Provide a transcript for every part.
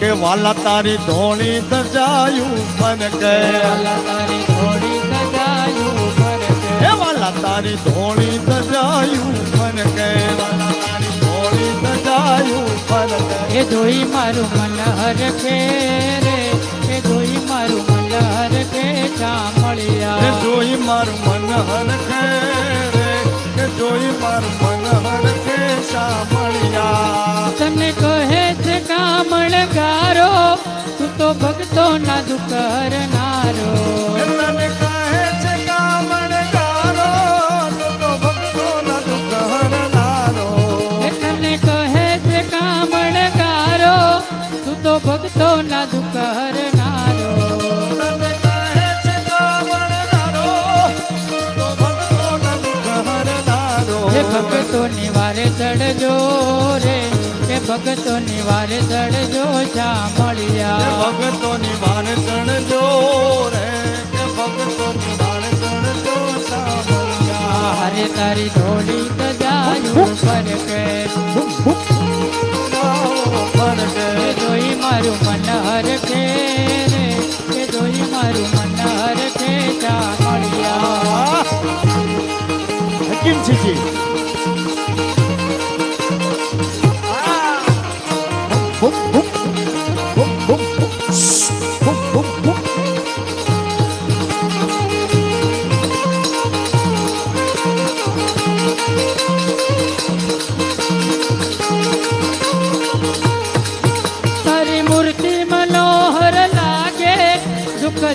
કે વાલા તારી ધોણી દજાયું પર કે હે વાલા તારી ધોણી દજાયું પર કે એ ધોઈ મારું મન હર ફેરે એ ધોઈ મારું મન હર કે ચામળિયા. ધોઈ મારું મન હર ફેરે એ ધોઈ મારું કામળિયા તને કહે છે કામણ ગારો તું તો ભક્તો ના દુકરનારો ચડજો રે એ ભક્તોની વારે ચડજો શ્યામ.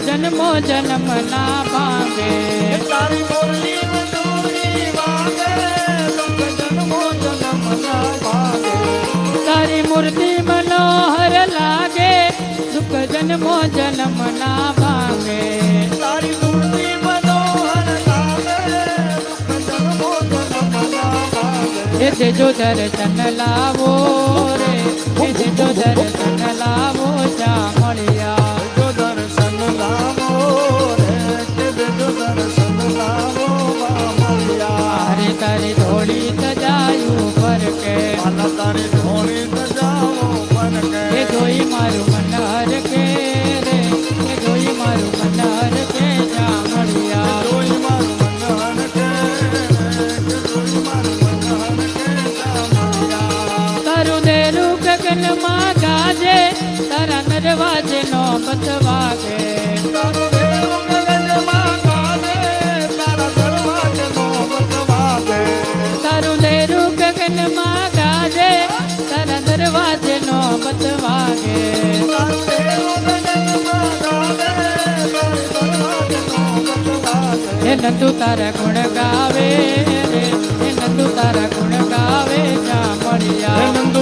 જન્મો જન્મ ના ભાગે તારી બોલી વાગે જન્મો જન્મ ના તારી મૂર્તિ મનોહર લાગે સુખ જન્મો જન્મ ના ભાગે. તારી મૂર્તિ મનોહર લાગે જો દર્શન લાવો રે જો દર્શન લાવો ગાજે તારા નરવાજે નો બતવાગે તારું લેરું ગગનમાં ગાજે, તારા દરવાજે નો બતવાગે નંદુ તારા ગુણ ગાવે, હે નંદુ તારા ગુણ ગાવે, જા મળ્યા. નંદુ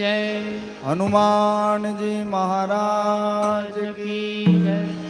જય. હનુમાનજી મહારાજ કી જય.